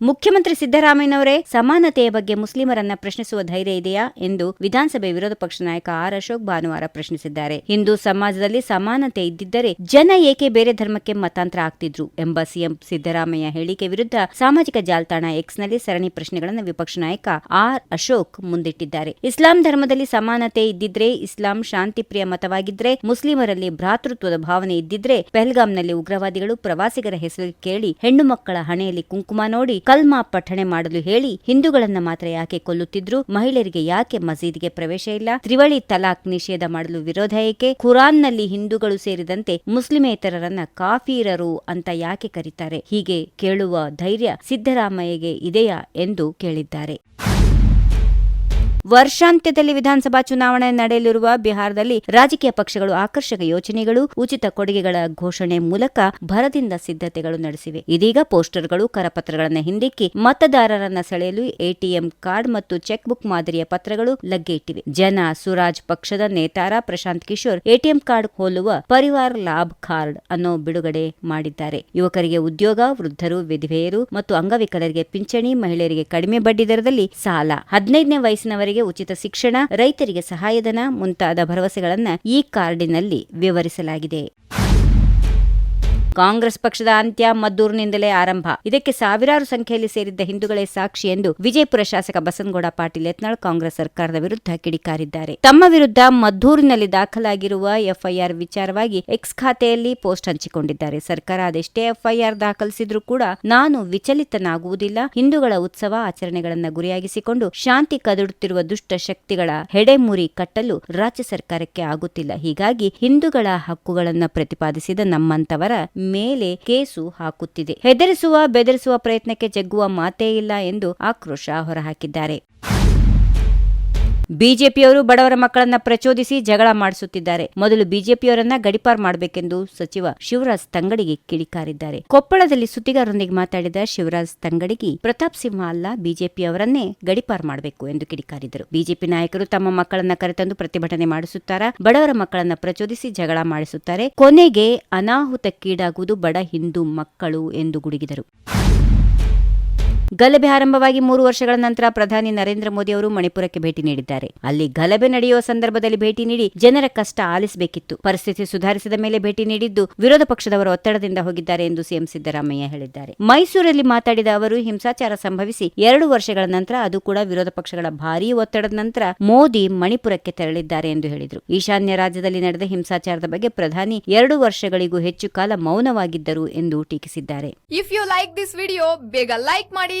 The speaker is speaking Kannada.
ಮುಖ್ಯಮಂತ್ರಿ ಸಿದ್ದರಾಮಯ್ಯನವರೇ, ಸಮಾನತೆಯ ಬಗ್ಗೆ ಮುಸ್ಲಿಮರನ್ನ ಪ್ರಶ್ನಿಸುವ ಧೈರ್ಯ ಇದೆಯಾ ಎಂದು ವಿಧಾನಸಭೆ ವಿರೋಧ ಪಕ್ಷ ನಾಯಕ ಆರ್ ಅಶೋಕ್ ಭಾನುವಾರ ಪ್ರಶ್ನಿಸಿದ್ದಾರೆ. ಹಿಂದೂ ಸಮಾಜದಲ್ಲಿ ಸಮಾನತೆ ಇದ್ದಿದ್ದರೆ ಜನ ಏಕೆ ಬೇರೆ ಧರ್ಮಕ್ಕೆ ಮತಾಂತರ ಆಗ್ತಿದ್ರು ಎಂಬ ಸಿಎಂ ಸಿದ್ದರಾಮಯ್ಯ ಹೇಳಿಕೆ ವಿರುದ್ಧ ಸಾಮಾಜಿಕ ಜಾಲತಾಣ ಎಕ್ಸ್ನಲ್ಲಿ ಸರಣಿ ಪ್ರಶ್ನೆಗಳನ್ನು ವಿಪಕ್ಷ ನಾಯಕ ಆರ್ ಅಶೋಕ್ ಮುಂದಿಟ್ಟಿದ್ದಾರೆ. ಇಸ್ಲಾಂ ಧರ್ಮದಲ್ಲಿ ಸಮಾನತೆ ಇದ್ದಿದ್ರೆ, ಇಸ್ಲಾಂ ಶಾಂತಿಪ್ರಿಯ ಮತವಾಗಿದ್ರೆ, ಮುಸ್ಲಿಮರಲ್ಲಿ ಭ್ರಾತೃತ್ವದ ಭಾವನೆ ಇದ್ದಿದ್ರೆ, ಪೆಹಲ್ಗಾಂನಲ್ಲಿ ಉಗ್ರವಾದಿಗಳು ಪ್ರವಾಸಿಗರ ಹೆಸರು ಕೇಳಿ ಹೆಣ್ಣು ಮಕ್ಕಳ ಹಣೆಯಲ್ಲಿ ಕುಂಕುಮ ನೋಡಿ ಕಲ್ಮಾ ಪಠಣೆ ಮಾಡಲು ಹೇಳಿ ಹಿಂದೂಗಳನ್ನ ಮಾತ್ರ ಯಾಕೆ ಕೊಲ್ಲುತ್ತಿದ್ರು? ಮಹಿಳೆಯರಿಗೆ ಯಾಕೆ ಮಸೀದಿಗೆ ಪ್ರವೇಶ ಇಲ್ಲ? ತ್ರಿವಳಿ ತಲಾಖ್ ನಿಷೇಧ ಮಾಡಲು ವಿರೋಧ ಏಕೆ? ಖುರಾನ್ನಲ್ಲಿ ಹಿಂದೂಗಳು ಸೇರಿದಂತೆ ಮುಸ್ಲಿಮೇತರರನ್ನ ಕಾಫೀರರು ಅಂತ ಯಾಕೆ ಕರೀತಾರೆ? ಹೀಗೆ ಕೇಳುವ ಧೈರ್ಯ ಸಿದ್ದರಾಮಯ್ಯಗೆ ಇದೆಯಾ ಎಂದು ಕೇಳಿದ್ದಾರೆ. ವರ್ಷಾಂತ್ಯದಲ್ಲಿ ವಿಧಾನಸಭಾ ಚುನಾವಣೆ ನಡೆಯಲಿರುವ ಬಿಹಾರದಲ್ಲಿ ರಾಜಕೀಯ ಪಕ್ಷಗಳು ಆಕರ್ಷಕ ಯೋಜನೆಗಳು ಉಚಿತ ಕೊಡುಗೆಗಳ ಘೋಷಣೆ ಮೂಲಕ ಭರದಿಂದ ಸಿದ್ಧತೆಗಳು ನಡೆಸಿವೆ. ಇದೀಗ ಪೋಸ್ಟರ್ಗಳು ಕರಪತ್ರಗಳನ್ನು ಹಿಂದಿಕ್ಕಿ ಮತದಾರರನ್ನ ಸೆಳೆಯಲು ಎಟಿಎಂ ಕಾರ್ಡ್ ಮತ್ತು ಚೆಕ್ ಬುಕ್ ಮಾದರಿಯ ಪತ್ರಗಳು ಲಗ್ಗೆ ಇಟ್ಟಿವೆ. ಜನ ಸುರಾಜ್ ಪಕ್ಷದ ನೇತಾರ ಪ್ರಶಾಂತ್ ಕಿಶೋರ್ ಎಟಿಎಂ ಕಾರ್ಡ್ ಹೋಲುವ ಪರಿವಾರ ಲಾಭ್ ಕಾರ್ಡ್ ಅನ್ನೋ ಬಿಡುಗಡೆ ಮಾಡಿದ್ದಾರೆ. ಯುವಕರಿಗೆ ಉದ್ಯೋಗ, ವೃದ್ಧರು, ವಿಧವೆಯರು ಮತ್ತು ಅಂಗವಿಕಲರಿಗೆ ಪಿಂಚಣಿ, ಮಹಿಳೆಯರಿಗೆ ಕಡಿಮೆ ಬಡ್ಡಿ ದರದಲ್ಲಿ ಸಾಲ. ಹದಿನೈದನೇ ವಯಸ್ಸಿನವರಿಗೆ ಉಚಿತ ಶಿಕ್ಷಣ ರೈತರಿಗೆ ಸಹಾಯಧನ ಮುಂತಾದ ಭರವಸೆಗಳನ್ನು ಈ ಕಾರ್ಡಿನಲ್ಲಿ ವಿವರಿಸಲಾಗಿದೆ. ಕಾಂಗ್ರೆಸ್ ಪಕ್ಷದ ಅಂತ್ಯ ಮದ್ದೂರಿನಿಂದಲೇ ಆರಂಭ. ಇದಕ್ಕೆ ಸಾವಿರಾರು ಸಂಖ್ಯೆಯಲ್ಲಿ ಸೇರಿದ್ದ ಹಿಂದೂಗಳೇ ಸಾಕ್ಷಿ ಎಂದು ವಿಜಯಪುರ ಶಾಸಕ ಬಸನಗೌಡ ಪಾಟೀಲ್ ಯತ್ನಾಳ್ ಕಾಂಗ್ರೆಸ್ ಸರ್ಕಾರದ ವಿರುದ್ಧ ಕಿಡಿಕಾರಿದ್ದಾರೆ. ತಮ್ಮ ವಿರುದ್ಧ ಮದ್ದೂರಿನಲ್ಲಿ ದಾಖಲಾಗಿರುವ ಎಫ್ಐಆರ್ ವಿಚಾರವಾಗಿ ಎಕ್ಸ್ ಖಾತೆಯಲ್ಲಿ ಪೋಸ್ಟ್ ಹಂಚಿಕೊಂಡಿದ್ದಾರೆ. ಸರ್ಕಾರ ಅದೆಷ್ಟೇ ಎಫ್ಐಆರ್ ದಾಖಲಿಸಿದ್ರೂ ಕೂಡ ನಾನು ವಿಚಲಿತನಾಗುವುದಿಲ್ಲ. ಹಿಂದೂಗಳ ಉತ್ಸವ ಆಚರಣೆಗಳನ್ನ ಗುರಿಯಾಗಿಸಿಕೊಂಡು ಶಾಂತಿ ಕದಡುತ್ತಿರುವ ದುಷ್ಟ ಶಕ್ತಿಗಳ ಹೆಡೆಮುರಿ ಕಟ್ಟಲು ರಾಜ್ಯ ಸರ್ಕಾರಕ್ಕೆ ಆಗುತ್ತಿಲ್ಲ. ಹೀಗಾಗಿ ಹಿಂದೂಗಳ ಹಕ್ಕುಗಳನ್ನ ಪ್ರತಿಪಾದಿಸಿದ ನಮ್ಮಂತವರ ಮೇಲೆ ಕೇಸು ಹಾಕುತ್ತಿದೆ. ಹೆದರಿಸುವ ಬೆದರಿಸುವ ಪ್ರಯತ್ನಕ್ಕೆ ಜಗ್ಗುವ ಮಾತೇ ಇಲ್ಲ ಎಂದು ಆಕ್ರೋಶ ಹೊರಹಾಕಿದ್ದಾರೆ. ಬಿಜೆಪಿಯವರು ಬಡವರ ಮಕ್ಕಳನ್ನ ಪ್ರಚೋದಿಸಿ ಜಗಳ ಮಾಡಿಸುತ್ತಿದ್ದಾರೆ. ಮೊದಲು ಬಿಜೆಪಿಯವರನ್ನ ಗಡಿಪಾರ್ ಮಾಡಬೇಕೆಂದು ಸಚಿವ ಶಿವರಾಜ್ ತಂಗಡಿಗೆ ಕಿಡಿಕಾರಿದ್ದಾರೆ. ಕೊಪ್ಪಳದಲ್ಲಿ ಸುದ್ದಿಗಾರರೊಂದಿಗೆ ಮಾತಾಡಿದ ಶಿವರಾಜ್ ತಂಗಡಿಗಿ ಪ್ರತಾಪ್ ಸಿಂಹ ಅಲ್ಲ, ಬಿಜೆಪಿಯವರನ್ನೇ ಗಡಿಪಾರ್ ಮಾಡಬೇಕು ಎಂದು ಕಿಡಿಕಾರಿದರು. ಬಿಜೆಪಿ ನಾಯಕರು ತಮ್ಮ ಮಕ್ಕಳನ್ನ ಕರೆತಂದು ಪ್ರತಿಭಟನೆ ಮಾಡಿಸುತ್ತಾರಾ? ಬಡವರ ಮಕ್ಕಳನ್ನ ಪ್ರಚೋದಿಸಿ ಜಗಳ ಮಾಡಿಸುತ್ತಾರೆ? ಕೊನೆಗೆ ಅನಾಹುತಕ್ಕೀಡಾಗುವುದು ಬಡ ಹಿಂದೂ ಮಕ್ಕಳು ಎಂದು ಗುಡುಗಿದರು. ಗಲಭೆ ಆರಂಭವಾಗಿ ಮೂರು ವರ್ಷಗಳ ನಂತರ ಪ್ರಧಾನಿ ನರೇಂದ್ರ ಮೋದಿ ಅವರು ಮಣಿಪುರಕ್ಕೆ ಭೇಟಿ ನೀಡಿದ್ದಾರೆ. ಅಲ್ಲಿ ಗಲಭೆ ನಡೆಯುವ ಸಂದರ್ಭದಲ್ಲಿ ಭೇಟಿ ನೀಡಿ ಜನರ ಕಷ್ಟ ಆಲಿಸಬೇಕಿತ್ತು. ಪರಿಸ್ಥಿತಿ ಸುಧಾರಿಸಿದ ಮೇಲೆ ಭೇಟಿ ನೀಡಿದ್ದು ವಿರೋಧ ಪಕ್ಷದವರ ಒತ್ತಡದಿಂದ ಹೋಗಿದ್ದಾರೆ ಎಂದು ಸಿಎಂ ಸಿದ್ದರಾಮಯ್ಯ ಹೇಳಿದ್ದಾರೆ. ಮೈಸೂರಲ್ಲಿ ಮಾತಾಡಿದ ಅವರು, ಹಿಂಸಾಚಾರ ಸಂಭವಿಸಿ ಎರಡು ವರ್ಷಗಳ ನಂತರ ಅದು ಕೂಡ ವಿರೋಧ ಪಕ್ಷಗಳ ಭಾರೀ ಒತ್ತಡದ ನಂತರ ಮೋದಿ ಮಣಿಪುರಕ್ಕೆ ತೆರಳಿದ್ದಾರೆ ಎಂದು ಹೇಳಿದರು. ಈಶಾನ್ಯ ರಾಜ್ಯದಲ್ಲಿ ನಡೆದ ಹಿಂಸಾಚಾರದ ಬಗ್ಗೆ ಪ್ರಧಾನಿ ಎರಡು ವರ್ಷಗಳಿಗೂ ಹೆಚ್ಚು ಕಾಲ ಮೌನವಾಗಿದ್ದರು ಎಂದು ಟೀಕಿಸಿದ್ದಾರೆ. If you like this video ಬೇಗ ಲೈಕ್ ಮಾಡಿ